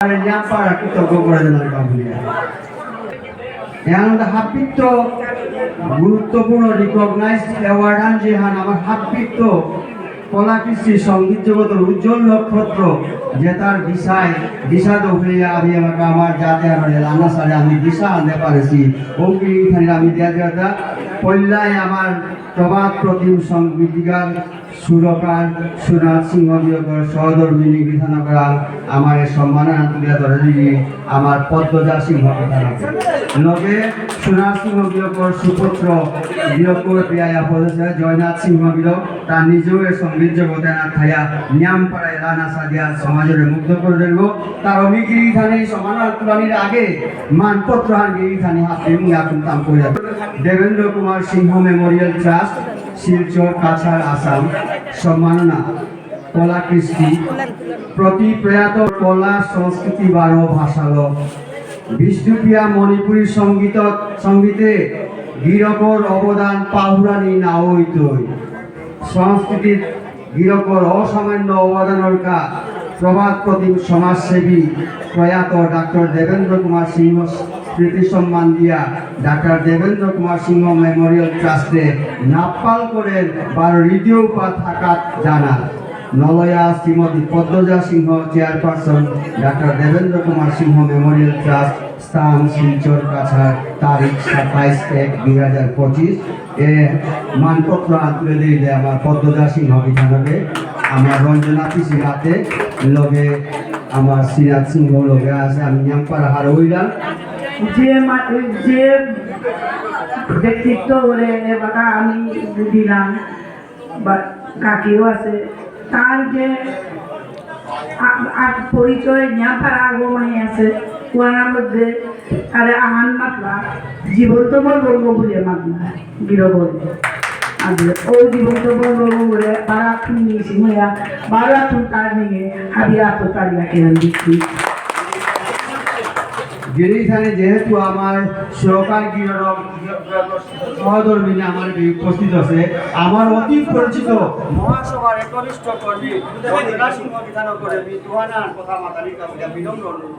ল্যাম্পার কৃতজ্ঞ করে দিলাম কাবুলিয়া এখন হাপিত্য গুরুত্বপূর্ণ রিকগনাইজড অ্যাওয়ার্ড আমার হাপিত্য। কলা কৃষ্টি সংগীত জগতের উজ্জ্বল নক্ষত্র যে তার দিশায় দিশা দৌড়িয়ে আমি আমাকে আমার হলে লানা সারে আমি দিশা আনতে পারেছি। অঙ্গি আমি দেয়া দেওয়াটা পল্লায় আমার প্রবাদ প্রতিম সংগীতিকার সুরকার সুনাথ সিংহ বিয়োগর সহধর্মিনী বিধানকরা আমার এই সম্মাননা তুলে ধরে আমার পদ্মজা সিংহ বিধানকর লগে সুনাথ সিংহ বিয়োগর সুপুত্র বিয়োগর প্রিয়া পদেশে জয়নাথ সিংহ বিয়োগ তার নিজেও সংগীত জগতে না খাইয়া নিয়াম পাড়ায় রানা সাদিয়া সমাজের মুগ্ধ করে দেব। তার অমিগিরি থানে সমানা তুলানির আগে মানপত্র হান গিরি হাতে মুয়া কুন্তাম করে দেবেন্দ্র কুমার সিংহ মেমোরিয়াল ট্রাস্ট, শিলচর কাছাড় আসাম, সম্মাননা কলা কৃষ্টি প্রতি প্রয়াত কলা, সংস্কৃতি, বারো, ভাষালো বিষ্ণুপ্রিয়া মণিপুরী সংগীত সঙ্গীতে গিরকর অবদান পাহুরানি না হইতই সংস্কৃতির গিরকর অসামান্য অবদানের কা প্রভাত প্রতিম সমাজসেবী প্রয়াত ডাক্তার দেবেন্দ্র কুমার সিংহ স্মৃতি সম্মান দিয়া ডাক্তার দেবেন্দ্র কুমার সিংহ মেমোরিয়াল ট্রাস্টে নাপাল করেন বার হৃদয় পা থাকা জানা। নলয়া Shrimati Padmaja Singh chairperson doctor Devendra Kumar Singh memorial trust, স্থান শিলচর, কাছাড়, তারিখ সাতাইশ এক দুই হাজার পঁচিশ। এ মানপত্র তুলে দিয়ে আমার পদ্মজা সিংহ বিধানকে আমার রঞ্জনা পিসি হাতে লগে আমার শ্রীনাথ সিংহ লগে আছে, আমি নিয়ামপাড়া হার হইলাম যে যে ব্যক্তিত্ব বলে আমি দিলাম, বা কাকিও আছে তার যে পরিচয় আর পরিচয় আগমাই আছে। ওনার মধ্যে আরে আহান মাতলা জীবন তো বল বলব বলে মাতলা গিরো বলবে আগে ও জীবন তো বল বারা তার নিয়ে হাবিয়া তো তার দিচ্ছি যেখানে যেহেতু আমার সরকার সহধর্মিনী আমার উপস্থিত আছে, আমার অতি পরিচিত মহাসভার একনিষ্ঠ কর্মী সিংহ বিধান করে কথা মাতারি কাছে বিনম্র অনুরোধ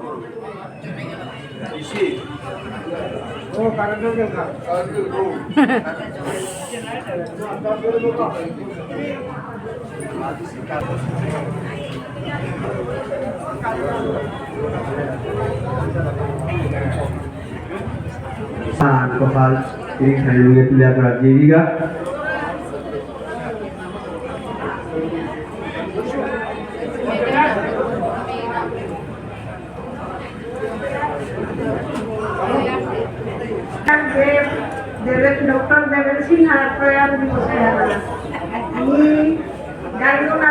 দেখা Ah, kepal ini saya juga lihat lagi juga. দেব দেবেন ডক্টর দেবেন সিনহার প্রয়াণ দিবসে আমি গাইগোনা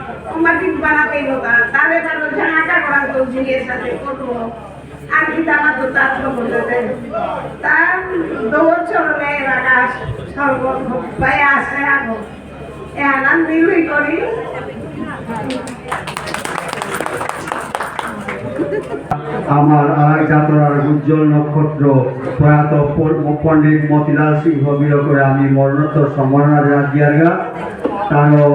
মাটি বানাতে লোকা তারে তার ঝাঁকা করা তো জিনিসের সাথে করব। আর আমার তো যাত্রার উজ্জ্বল নক্ষত্র প্রয়াত পণ্ডিত মতিলাল সিংহ বিরহ করে আমি মরণোত্তর সম্মাননা দিয়ারগা তারও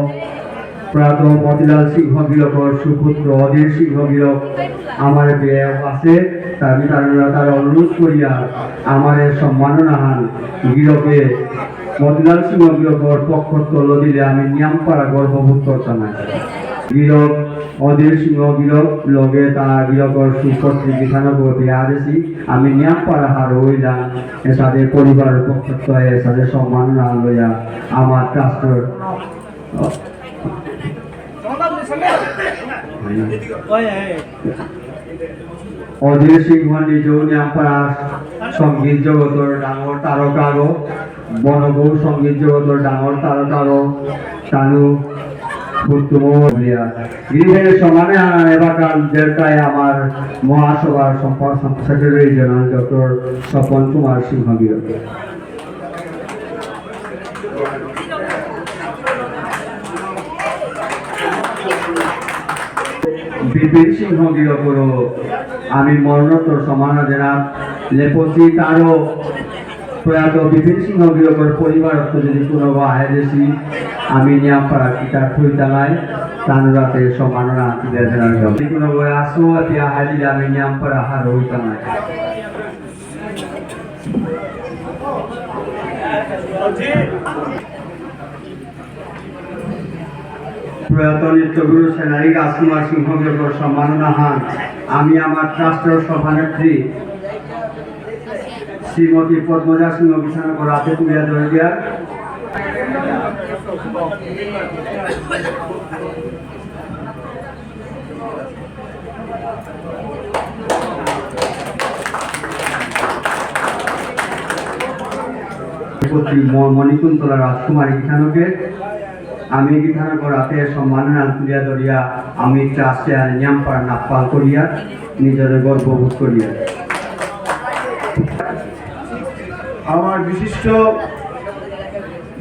প্রয়াত মতিলাল সিংহ বিরহ সুপুত্র অধীর সিংহ বিরহ আমার বিয়ে আছে। তার তার তার অনুরোধ করিয়া আমার সম্মাননা হান গিরকে মতিলাল সিংহ গিরকর পক্ষ তল দিলে আমি নিয়ামপাড়া গর্ববোধ করতাম না গিরক অধীর সিংহ গিরক লগে তার গিরকর সুপত্রী বিধানগর বিয়া আমি নিয়ামপাড়া হার হইলাম। তাদের পরিবারের পক্ষত্ব তাদের সম্মাননা লইয়া আমার ট্রাস্টর অধীর সিংহ নিজেও নিয়ামপাড়া সংগীত জগতৰ ডাঙৰ তাৰকাৰো বনবৌ জগতৰ ডাঙৰ তাৰকাৰো তানু গৃহের সমানে এলাকার আমার মহাসভার সম্পাদক secretary general doctor Swapan Kumar Singh বিরোধী। বিপিন সিংহ গিরকর আমি মরণোত্তর সমানা জেনার লেপসি তারও প্রয়াত বিপিন সিংহ গিরকর পরিবার যদি কোনো আহে দেশি, আমি নিয়ামপাড়া কিতার থই জানাই, তানুরাতে সমাননা যদি কোনো বই আসো এতিয়া হাজির, আমি নিয়ামপাড়া হার হই প্রয়াত নিত্যগুরু সেনারি রাজকুমার সিংহকে সম্মাননা হান। আমি আমার ট্রাস্টের সভানেত্রী শ্রীমতী পদ্মজা সিংহ বিছানা রাতে তুলিয়া ধরে দিয়া। মণিকুন্তলা রাজকুমারী গীতানকে আমি গীতানক রাতে সম্মাননা তুলিয়া ধরিয়া আমি ট্রাস্টে আর নিয়ামপাড়া নাপাল করিয়া নিজের গর্ববোধ করিয়া। আমার বিশিষ্ট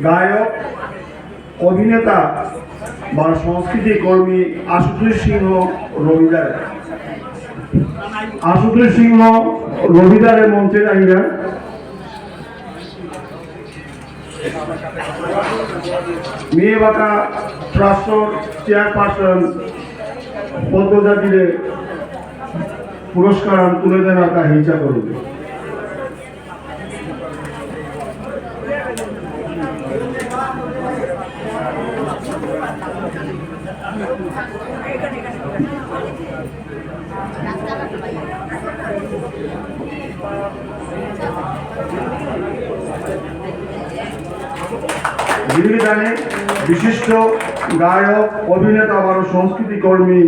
গায়ক, অভিনেতা বা সংস্কৃতি কর্মী আশুতোষ সিংহ রবিদার। আশুতোষ সিংহ রবিদারের মঞ্চে মঞ্চের আইনা মেয়েবাটা ট্রাস্টর চেয়ারপারসন পদ্মজাতিরে পুরস্কার তুলে দেন তা হিংসা করবে বিদানে বিশিষ্ট গায়ক, অভিনেতা বারো সংস্কৃতি কর্মী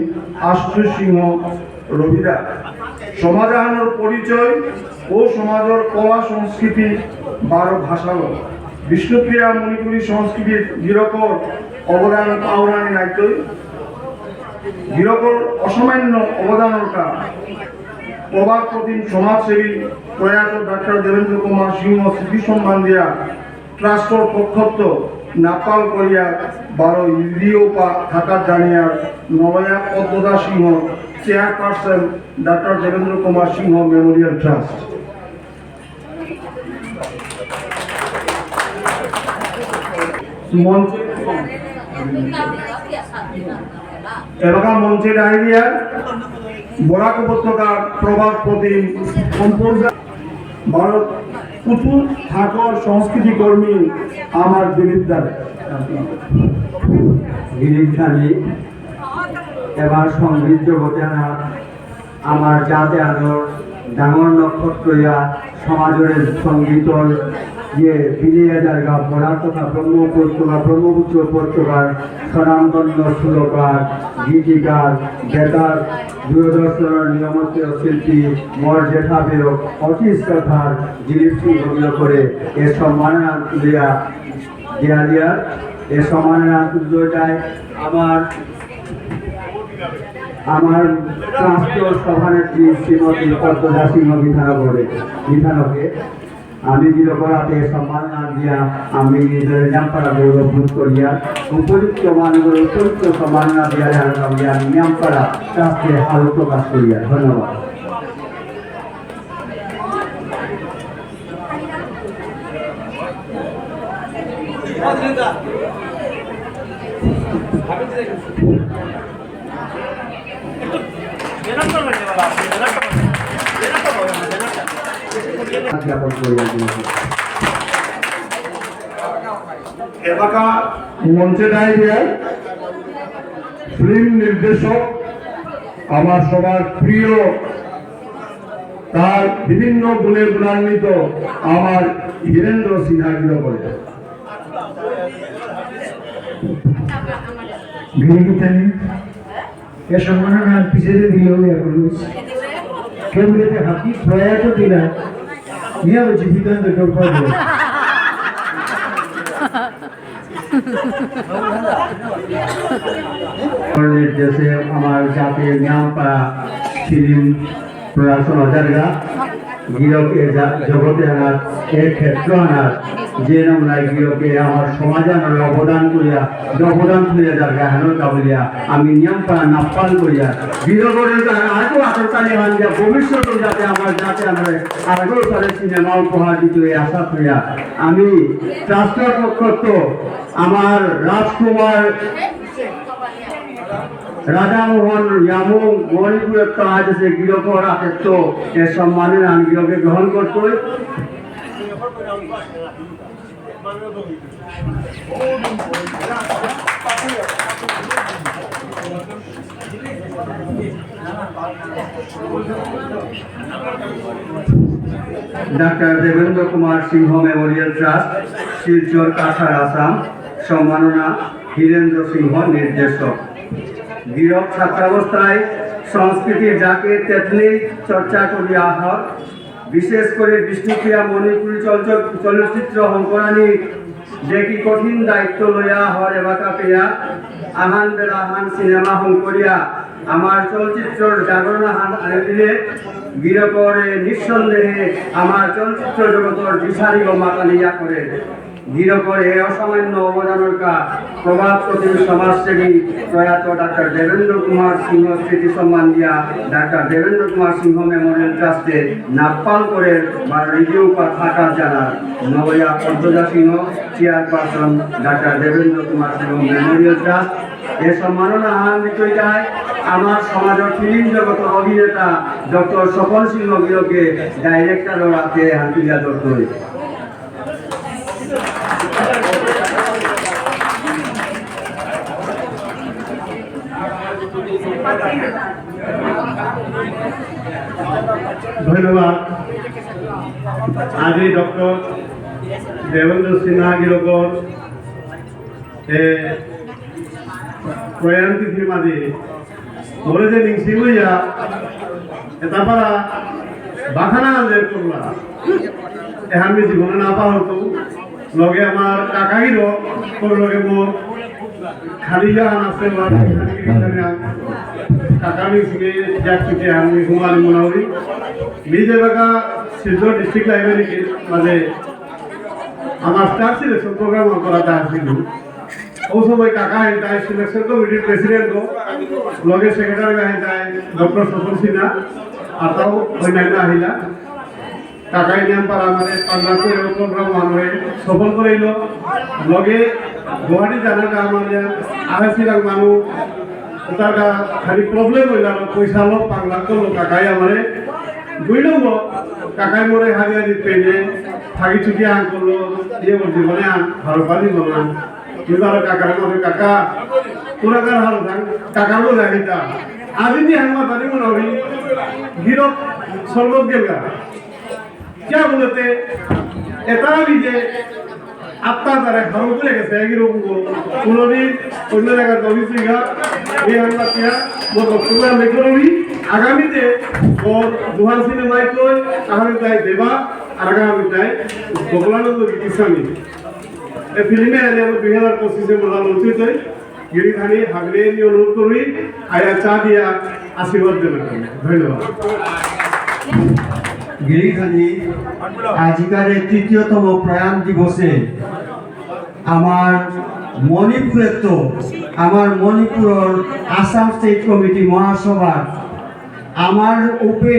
আশুতোষ সিংহ রবিদা। সমাজাহানোর পরিচয় ও সমাজের কলা সংস্কৃতি বারো ভাষালো বিষ্ণুপ্রিয়া মণিপুরী সংস্কৃতির গিরকর অবদান পাওনানি নাইতই। গিরকর অসামান্য অবদানটা প্রভাব প্রতিম সমাজসেবী প্রয়াত ডাক্তার দেবেন্দ্র কুমার সিংহ স্মৃতি সম্মান দিয়া ট্রাস্টর পক্ষত্ব নাপাল করিয়া বারো ইন্দ্রিয় পা থাকার জানিয়ার নলয়া Padmaja Singh chairperson doctor Devendra Kumar Singh memorial trust এলাকা মঞ্চের আইডিয়া বরাক উপত্যকার প্রভাব প্রতিম কম্পোজার ভারত পুতুল ঠাকুর সংস্কৃতি কর্মী আমার দিলীপ দাস গিরিখানি এবার সংগীত জগতে আনা আমার যাতে আদর ডাঙর নক্ষত্র সমাজের সঙ্গীতর ইয়ে বিলিয়ে জায়গা পড়ার কথা। ব্রহ্মপুত্রকা ব্রহ্মপুত্র উপত্যকার স্বনামধন্য সুরকার, গীতিকার, বেতার, দূরদর্শনের নিয়মিত শিল্পী মর জেঠাবেও অতীশ কথার দিলীপ সিংহ করে এ সম্মাননা দিয়া দিয়া দিয়া এ সম্মাননা তুলতে আমার আমার ট্রান্সপোর্ট সভানেত্রী শ্রীমতী পদ্মদা সিংহ বিধানগরে বিধানকে আমি বীরপরাতে সম্মান না দিয়া আমি নিজের জামপাড়া গৌরববোধ করিয়া উপযুক্ত মানবের উপযুক্ত সম্মান না দিয়া আমি তাকে ট্রাস্টে হাল প্রকাশ করিয়া। ধন্যবাদ। জ্ঞাপন করিয়া দিয়েছি এলাকা মঞ্চে দাঁড়িয়ে ফিল্ম নির্দেশক আমার সবার প্রিয় তার বিভিন্ন গুণে গুণান্বিত আমার হীরেন্দ্র সিনহা করে এ সম্মাননা পিছিয়ে দিল এখন কেবলতে হাতি প্রয়াত দিলা Nie, ale dzięki tędy dokładnie. जैसे हमारे साथ यहाँ पर फ़िल्म प्रदर्शन हो जाएगा গিরকে জগতে আনার এর ক্ষেত্র আনার, যে নমলাই গিরকে আমার সমাজ আনার অবদান করিয়া অবদান করিয়া জায়গা হেন কাবলিয়া আমি নিয়ম পা নাপ্পাল করিয়া গিরগরের আরও আতরকালী হান যা ভবিষ্যতে যাতে আমার যাতে আমার আগেও তাদের সিনেমা উপহার দিতে এই আশা করিয়া, আমি ট্রাস্টের পক্ষ আমার রাজকুমার রাধামোহন ইয়ামু মণিপুরের তো আজ সে গৃহক রাখে তো এ সম্মানে আমি গৃহকে গ্রহণ করতো doctor Devendra Kumar Singh memorial trust, Silchar Cachar Assam. সম্মাননা হীরেন্দ্র সিংহ, নির্দেশক। গিরক ছাত্রাবস্থায় সংস্কৃতি যাকে তেতলি চর্চা করিয়া হয় বিশেষ করে বিষ্ণুপ্রিয়া মণিপুরী চলচ- চলচ্চিত্র অঙ্করানি যে কি কঠিন দায়িত্ব লইয়া হর এবাকা পেয়া আহান বেলা আহান সিনেমা হং করিয়া আমার চলচ্চিত্রর জাগরণ হান আনে দিলে গিরকরে নিঃসন্দেহে আমার চলচ্চিত্র জগতর দিশারি ও মাতালিয়া করে গিরকরে অসামান্য অবদানের কা প্রভাব প্রতি সমাজসেবী প্রয়াত ডাক্তার দেবেন্দ্র কুমার সিংহ স্মৃতি সম্মান দিয়া ডাক্তার দেবেন্দ্র কুমার সিংহ মেমোরিয়াল ট্রাস্টে নাপ্পাল করে বা রিভিউ পা থাকা জানার নবয়া Padmaja Singh, chairperson doctor Devendra Kumar Singh memorial trust. এ সম্মাননা আনন্দিত যায় আমার সমাজের ফিল্ম জগতের অভিনেতা ডক্টর স্বপন সিংহ গিরকে ডাইরেক্টর হান্তুলিয়া দত্ত ধন্যবাদ। আজি ডক্টর দেবেন্দ্র সিনহা গিরকর এ প্রয়াণ তিথির মাঝে মরে যে লইয়া এটা পারা বাখানা আনলে করলা। এ আমি জীবনে না পাওয়া লগে আমার কাকাগিরও তোর লগে মোর খালি জাহান আছে কাকানি সিগে যাক থেকে আমি হুমালি মোনাউরি নিজে বাগা শিলচর ডিস্ট্রিক্ট লাইব্রেরি মানে আমার স্টাফ সিলেকশন প্রোগ্রাম করা তার ছিল ও সময় কাকা তাই সিলেকশন কমিটির প্রেসিডেন্ট লগে সেক্রেটারি তাই ডক্টর সফল সিনহা আর তাও অন্যান্য আহিলা। কাকাই নিয়ম পারা মানে করে প্রোগ্রাম মানুহে সফল করাইল। লগে গুৱাহাটী জানাটা আমার আহেছিলাম মানুষ তার খালি প্রবলেম হইল পয়সা লোক পাগলা করলো কাকাই আমারে দুই নম্বর কাকাই মোরে হারি হারি পেনে থাকি ছুটি আন করলো ইয়ে মোর জীবনে আন ভালো পানি বললাম কিন্তু আর কাকার মধ্যে কাকা তোরা কার হার থাক কাকার বলে আহিতা আজি নি হাঙ্গা পানি মনে হবি গিরক স্বর্গত গেলগা क्या बोलते এটা যে আত্মা তারা খারো করে গেছে এগিরকম কোনদিন অন্য জায়গার দবি সিঘা এই আমরা তিয়া মোর বক্তব্য আমি করবি আগামীতে ওর দুহান সিনেমায় কই আগামী তাই দেবা, আর আগামী তাই বকলানন্দ কিসামি এই ফিল্মে আনে আমার দুই হাজার পঁচিশে মোলা লঞ্চিত গিরিধানী হাগলে নিয়ে অনুরোধ করবি আয়া চা দিয়া আশীর্বাদ দেবেন। ধন্যবাদ। গিরিখানি আজিকার এই তৃতীয়তম প্রয়াণ দিবসে আমার মণিপুরের তো আমার মণিপুরের আসাম স্টেট কমিটি মহাসভার আমার উপে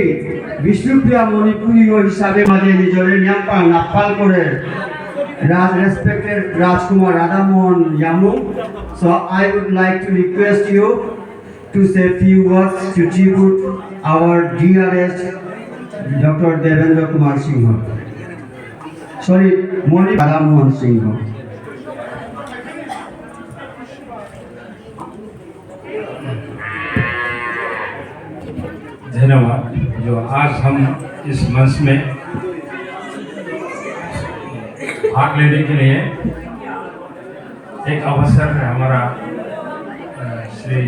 বিষ্ণুপ্রিয়া মণিপুরী হিসাবে মাঝে নিজের নিয়াম্পা নাফাল করে Raj, respected Rajkumar Radhamohan Yamu. So I would like to request you to say few words to tribute our dearest Dr. Devendra Kumar Singh. Sorry, Moni Radhamohan Singh. धन्यवाद जो आज हम इस मंच में भाग लेने के लिए एक अवसर है हमारा Shri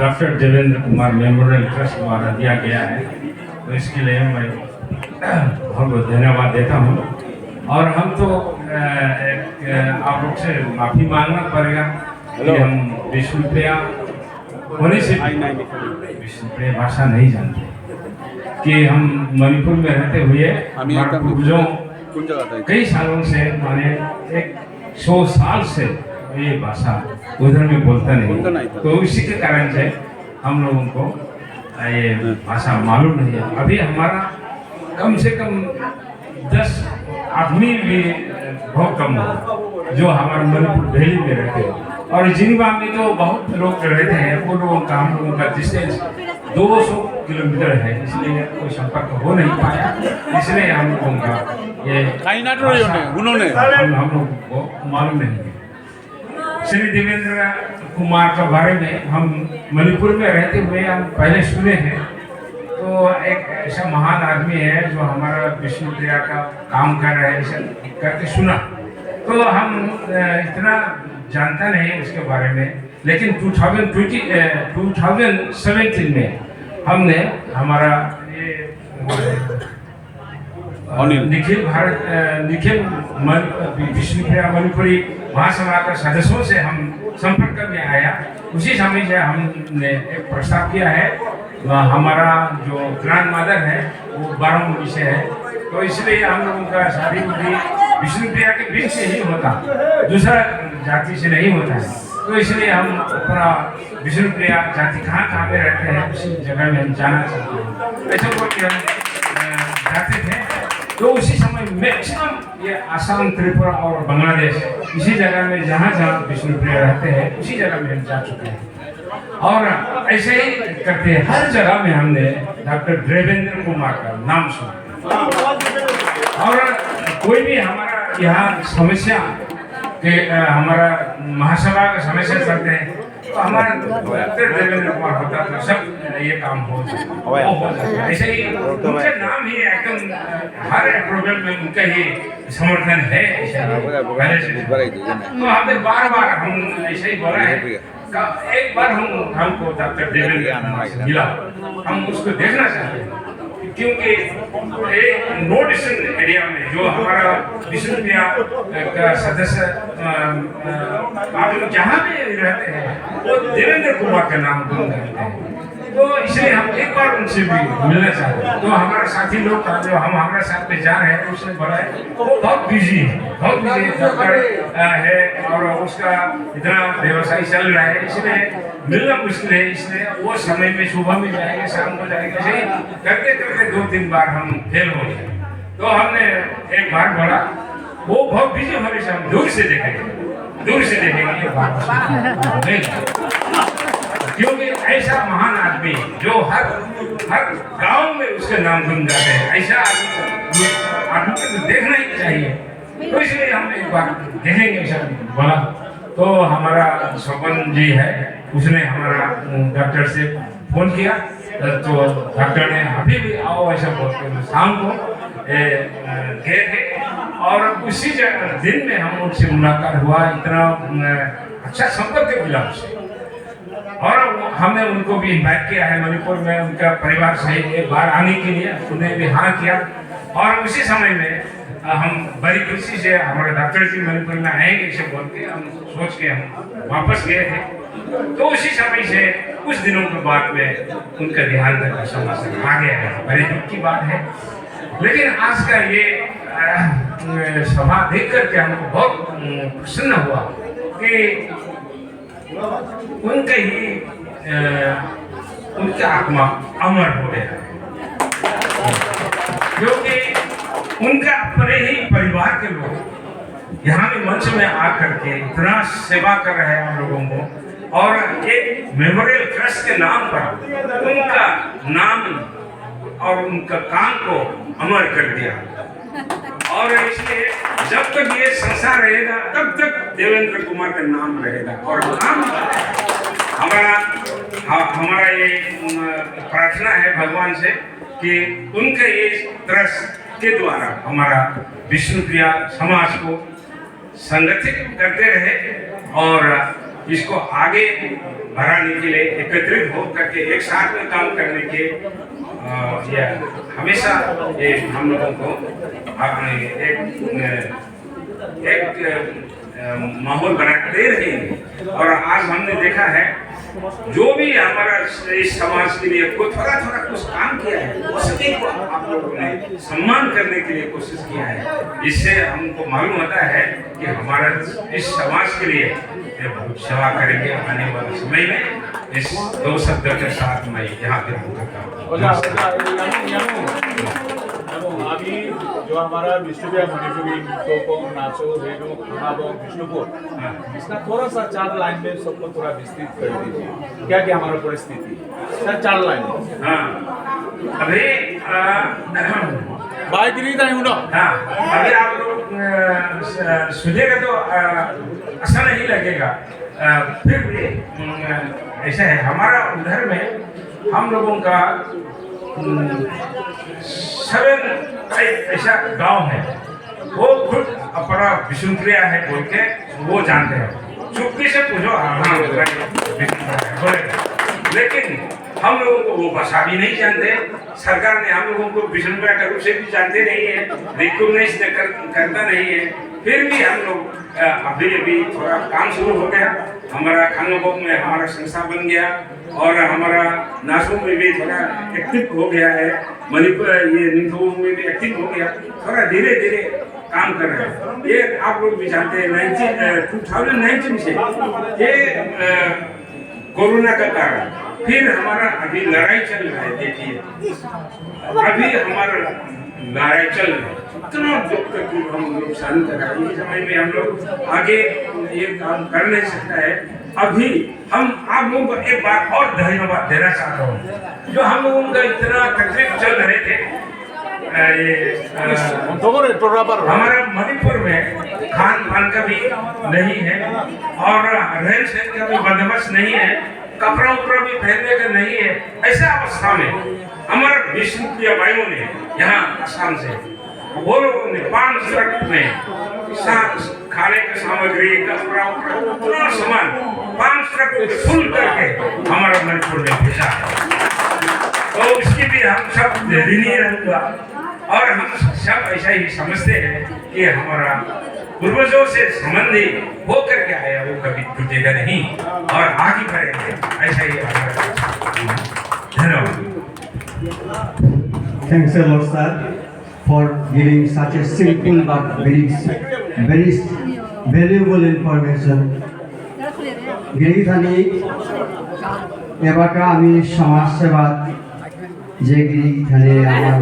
doctor Devendra Kumar memorial trust द्वारा दिया गया है तो इसके लिए मैं बहुत बहुत धन्यवाद देता हूँ। और हम तो एक आप लोग से माफ़ी मांगना पड़ेगा कि हम विष्णुप्रिया होने से विष्णुप्रिय भाषा नहीं जानते। कि हम मणिपुर में रहते हुए कई सालों से माने एक सौ साल से ये भाषा उधर में बोलता नहीं। तो इसी के कारण से हम लोगों को ये भाषा मालूम नहीं है। अभी हमारा कम से कम दस आदमी भी बहुत कम हो जो हमारे मणिपुर दिल्ली में रहते हैं। और जिनवा में तो बहुत लोग रहते हैं वो लोगों का हम लोगों का डिस्टेंस 200 किलोमीटर है इसलिए कोई संपर्क हो नहीं पाया। इसलिए हम लोगों का ये उन्होंने। हम हम लोगों को मालूम नहीं है। श्री देवेंद्र कुमार के बारे में हम मणिपुर में रहते हुए हम पहले सुने हैं। तो एक ऐसा महान आदमी है जो हमारा विष्णुप्रिया का काम कर रहे हैं ऐसा करके सुना। तो हम इतना जानता नहीं उसके बारे में लेकिन 2020 अ, 2017 में हमने हमारा निखिल भारत निखिल मन- विष्णुप्रिया मणिपुरी महासभा के सदस्यों से हम संपर्क में आया। उसी समय से हमने एक प्रस्ताव किया है। हमारा जो ग्रैंड मदर है वो बारामूली से है। तो इसलिए हम लोगों का शादी बुद्धि विष्णुप्रिया के बीच से ही होता। दूसरा जाति से नहीं होता है। तो इसलिए हम अपना विष्णु प्रिया जाति कहाँ कहाँ पे रहते हैं उसी जगह में हम जाना चाहते हैं। ऐसा बोल के हम अ, जाते थे। तो उसी समय मैक्सिमम ये आसाम, त्रिपुरा और बांग्लादेश इसी जगह में जहाँ जहाँ विष्णुप्रिया रहते हैं, उसी जगह में हम जा चुके हैं। और ऐसे ही करते हैं हर जगह में हमने डॉक्टर देवेंद्र कुमार का नाम सुना। और कोई भी हमारा यहाँ समस्या के हमारा महासभा का समस्या चलते हैं तो हमारा कुमार होता तो सब ये काम हो हो। जाता ऐसे ही उनका नाम ही एकदम हर प्रोग्राम में उनका ही समर्थन है। पहले तो हमने बार बार हम ऐसे ही बोला है। एक बार हम हमको डॉक्टर देवेंद्र मिला। हम उसको देखना चाहते हैं। क्योंकि एक नो डिसीज़न एरिया में जो हमारा विष्णुप्रिया का सदस्य आप लोग जहाँ भी रहते हैं, वो देवेंद्र कुमार के नाम बोल रहे हैं। तो इसलिए हम एक बार उनसे भी मिलना चाहते हैं। तो हमारा साथी लोग था जो हम हमारे साथ में जा रहे हैं उसने बोला है वो बहुत बिज़ी है बहुत बिज़ी डॉक्टर है और उसका इतना व्यवसाय चल रहा है। इसलिए मिलना मुश्किल है इसलिए वो समय में सुबह में जाएँगे शाम को जाएँगे ऐसे करते करते दो तीन बार हम फेल हो गए। तो हमने एक बार बोला वो बहुत बिज़ी होने से हम दूर से देखेंगे दूर से देखेंगे क्योंकि ऐसा महान आदमी जो हर हर गाँव में उसके नाम गुन जाते हैं। ऐसा आदमी आदमी को तो देखना ही चाहिए। तो इसलिए हम एक बार देखेंगे बोला तो हमारा स्वपन जी है। उसने हमारा डॉक्टर से फ़ोन किया। तो डॉक्टर ने, अभी भी आओ, ऐसा बोलते हुए शाम को गए थे। और उसी दिन में हम उनसे मुलाकात हुआ। इतना अच्छा संपर्क मिला उससे और हमने उनको भी इन्वाइट किया है मणिपुर में, उनका परिवार सहित एक बार आने के लिए उन्हें भी हाँ किया। और उसी समय में हम बड़ी खुशी से हमारे डॉक्टर जी मणिपुर में आएँगे इसे बोल के हम सोच के हम वापस गए थे तो उसी समय से, कुछ दिनों के बाद में उनका देहांत का समाचार आ गया है। बड़े दुख की बात है। लेकिन आज का ये सभा देख करके हमको बहुत प्रसन्न हुआ कि उनका ही उनका आत्मा अमर हो गया। क्योंकि उनका अपने ही परिवार के लोग, यहाँ भी मंच में आकर के इतना सेवा कर रहे हैं हम लोगों को, और एक मेमोरियल ट्रस्ट के नाम पर उनका नाम और उनका काम को अमर कर दिया। और इसलिए जब तक ये संसार रहेगा, तब तक देवेंद्र कुमार का नाम रहेगा। और नाम हमारा, ह- हमारा ये प्रार्थना है भगवान से कि उनके ये ट्रस्ट के द्वारा हमारा विष्णु विष्णुप्रिया समाज को संगठित करते रहे और इसको आगे बढ़ाने के लिए एकत्रित हो करके एक साथ में काम करने के ये हमेशा ये हम लोगों को एक एक माहौल बनाते रहेंगे और आज हमने देखा है, जो भी हमारा इस समाज के लिए को थोड़ा थोड़ा कुछ काम किया है वो सभी को आप लोगों ने सम्मान करने के लिए कोशिश किया है। इससे हमको मालूम होता है कि हमारा इस समाज के लिए सेवा करेंगे आने वाले समय में इस दो शब्द के साथ मैं यहाँ पे रुक करता हूँ। अभी जो हमारा विष्णुप्रिया मणिपुरी नाचो रेणु खानाबो विष्णुपुर इसका थोड़ा सा चार लाइन में सबको थोड़ा विस्तृत कर दीजिए। क्या क्या हमारा परिस्थिति सर चार लाइन हाँ। अभी बाइक नहीं था हाँ। अभी आप लोग स- सुनेगा तो अच्छा नहीं लगेगा। फिर भी ऐसा है हमारा उधर में हम लोगों का सेवन ऐसा गाँव है। वो खुद अपना विष्णुप्रिया है बोल के वो जानते हैं। चुप्पी से पूछो हाँ हाँ, है। लेकिन हम लोगों को वो भाषा भी नहीं जानते। सरकार ने हम लोगों को विष्णुप्रिया के रूप से भी जानते नहीं है। रिकॉग्नाइज करता नहीं है। फिर भी हम लोग अभी अभी थोड़ा काम शुरू हो गया। हमारा खानोबोग में हमारा संस्था बन गया और हमारा नासो में भी थोड़ा एक्टिव हो गया है। मणिपुर, ये निथोग में भी एक्टिव हो गया। थोड़ा धीरे धीरे काम कर रहे हैं। ये आप लोग भी जानते हैं टू थाउज़ेंड नाइनटीन से ये कोरोना का कारण। फिर हमारा अभी लड़ाई चल रहा है, देखिए। अभी हमारा लड़ाई चल रहा है। इतना दुख तकलीफ़ हम लोग सहन कर रहे हैं इस समय में हम लोग आगे ये काम कर नहीं सकता है। अभी हम आप लोगों को एक बार और धन्यवाद देना चाहता हूँ। जो हम लोगों का इतना तकलीफ़ चल रहे थे ये तो हमारा मणिपुर में खान पान का भी नहीं है और रहन सहन का भी बंदोबस्त नहीं है कपड़ा उपड़ा भी पहनने का नहीं है। ऐसा अवस्था में हमारे विष्णुप्रिय भाइयों ने यहाँ आसाम से वो में खाने का सामग्री कपड़ा उपड़ा सामान पाँच फुल करके हमारा मणिपुर में भेजा तो इसकी भी हम सब ऋणी रहूँगा और हम सब ऐसा ही समझते हैं कि हमारा पूर्वजों से संबंधी हो करके आया वो कभी टूटेगा नहीं। और आगे बढ़ेंगे ऐसा ही धन्यवाद। Lot, sir, for giving such a simple but very, very valuable information. গিরিখানি এবারটা আমি সমাজ সেবা যে গিরিখানে আমার